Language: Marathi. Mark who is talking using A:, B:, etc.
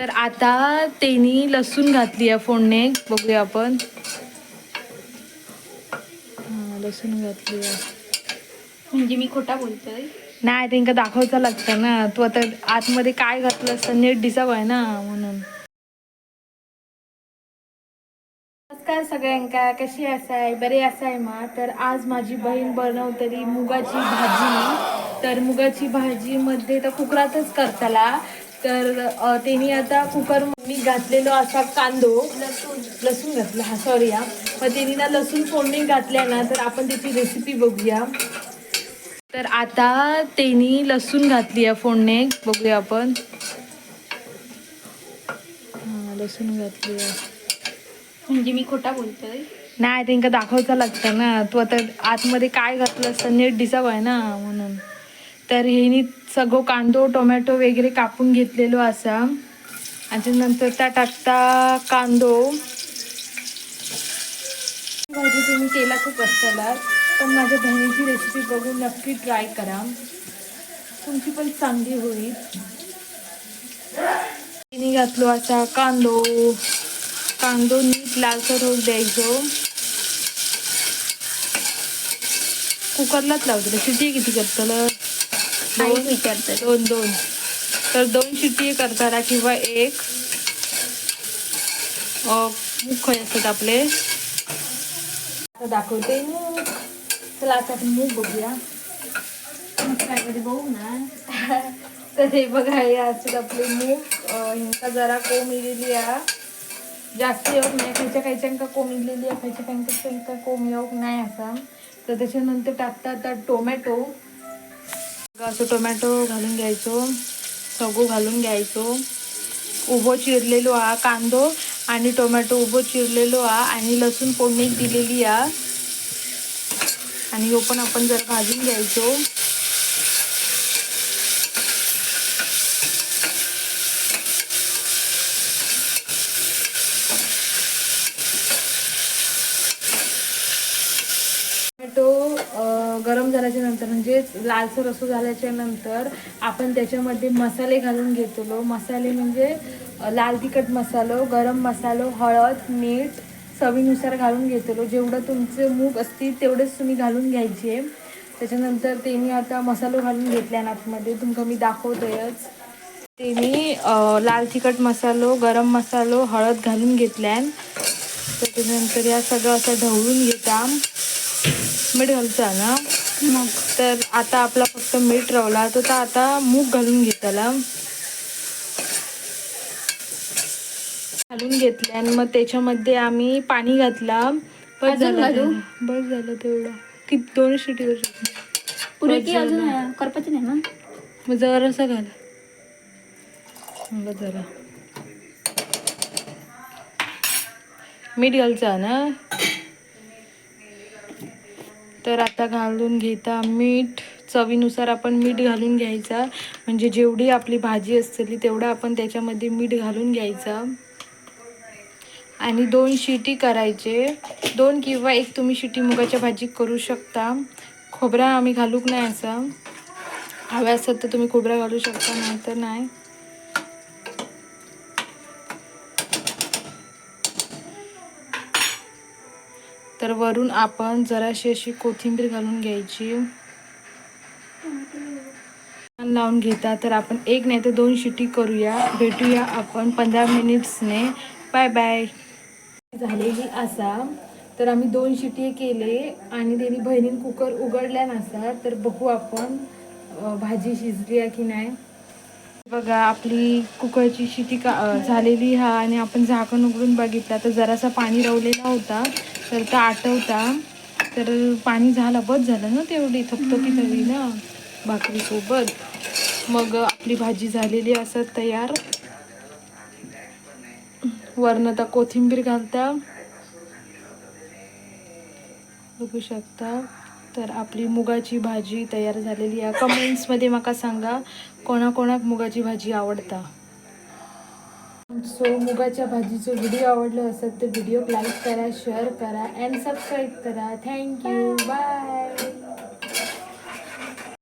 A: तर आता त्यांनी लसूण घातली आहे फोडणे. बघूया आपण. लसूण घातली आहे.
B: म्हणजे मी खोटा बोलतोय?
A: नाही त्यांना दाखवचं लागतं ना. तू आता आतमध्ये काय घातलं असतं नीट दिसावं आहे ना म्हणून. नमस्कार सगळ्यांका. कशी असाय? बरे असाय मा? तर आज माझी बहीण बनवतली मुगाची भाजी. तर मुगाची भाजीमध्ये तर कुकरातच करताला. तर त्यांनी आता कुकर मी घातलेलो असा कांदो. लसूण. लसूण घातला हा सॉरी हा. मग त्यांनी ना लसूण फोडणी घातल्या ना तर आपण त्याची रेसिपी बघूया. तर आता त्यांनी लसूण घातली आहे फोडणे. बघूया आपण. हा, लसूण घातली आहे.
B: म्हणजे मी खोटा बोलतोय?
A: नाही त्यांना दाखवचं लागतं ना. तू आता आतमध्ये काय घातलं असतं नीट दिसावं आहे ना म्हणून. तर ह्यानी सगळं कांदो टोमॅटो वगैरे कापून घेतलेलो असा आणि नंतर त्या टाकता कांदो. भाजी तुम्ही खूप असतला पण माझ्या बहिणीची रेसिपी बघून नक्की ट्राय करा. तुमची पण चांगली होईल. तिने घातलो असा कांदो. कांदो नीट लालसर होऊ द्यायचो. कुकरलाच लावतो. शिटी किती करतलं दोन
B: विचारतोय
A: दोन दोन. तर दोन शिटी करताना किंवा एक. मूग असतात आपले. आता दाखवते. मूग चला आता मूग बघूया.
B: काय कधी बघू ना.
A: तर हे बघा हे असतात आपले मूग अ, ह्यांका जरा कोंब इलेली आहे जास्त येऊक नाही. खायच्या खायच्यांका कोंब इलेली आहे खायच्या खायच्या कोंब येऊक नाही असा. तर त्याच्यानंतर टाकता आता टोमॅटो. असं टोमॅटो घालून घ्यायचो सगू घालून घ्यायचो. उभं चिरलेलो आ कांदो आणि टोमॅटो उभं चिरलेलो आ आणि लसूण फोडणी दिलेली आ आणि ह्यो पण आपण जर भाजून घ्यायचो टोमॅटो करायच्या नंतर म्हणजे लालसर असं झाल्याच्यानंतर आपण त्याच्यामध्ये मसाले घालून घेतलो. मसाले म्हणजे लाल तिखट मसालो गरम मसालो हळद मीठ चवीनुसार घालून घेतलो. जेवढं तुमचे मूग असतील तेवढेच तुम्ही घालून घ्यायचे. त्याच्यानंतर त्यांनी आता मसालो घालून घेतल्या आतमध्ये तुमका मी दाखवतोयच. ते मी लाल तिखट मसालो गरम मसालो हळद घालून घेतल्यान त्याच्यानंतर या सगळं असं ढवळून घेता. मीठ घालता ना
B: मग
A: तर आता आपला फक्त मीठ रवला तर तो आता मूग घालून घेताला घालून घेतले आणि मग त्याच्यामध्ये आम्ही पाणी घातला. बस झालं. बस झालं तेवढं. किती दोन शिटी करू शकतो.
B: पुरे
A: बस
B: की
A: झालं.
B: अजून करपाची नाही ना?
A: मग जरासा घाल. बस जरा मीठ घालचा ना. तर आता घालून घेता मीठ चवीनुसार आपण मीठ घालून घ्यायचा. म्हणजे जेवढी आपली भाजी असतेली तेवढं आपण त्याच्यामध्ये मीठ घालून घ्यायचा. आणि दोन शिटी करायचे. दोन किंवा एक तुम्ही शिटी मुगाच्या भाजी करू शकता. खोबरा आम्ही घालूक नाही असा? हव्या असतात तर तुम्ही खोबरा घालू शकता नाही तर नाही. तर वरून आपण जराशी अशी कोथिंबीर घालून घ्यायची. लावून घेता. तर आपण एक नाही तर दोन शिटी करूया. भेटूया आपण पंधरा मिनिट्सने. बाय बाय झालेली असा तर आम्ही दोन शिटी केले आणि त्यांनी बहिणीन कुकर उघडल्या नसा. तर बघू आपण भाजी शिजली आहे की नाही. बघा आपली कुकरची शिटी का झालेली हा आणि आपण झाकण उघडून बघितला. तर जरासा पाणी रवलेला होता तर तो आटवता. तर पाणी झालं बस झालं ना तेवढी थपथपीत हवी ना भाकरीसोबत. मग आपली भाजी झालेली असत तयार. वरनं तर कोथिंबीर घालता. बघू शकता. तर आपली मुगाची भाजी तयार झालेली आहे. कमेंट्समध्ये म्हाका सांगा कोणाकोणाक मुगाची भाजी आवडता? सो मुगाच्या भाजीचं व्हिडिओ आवडलं असेल तर व्हिडिओ लाईक करा शेअर करा अँड सबस्क्राईब करा. Thank you bye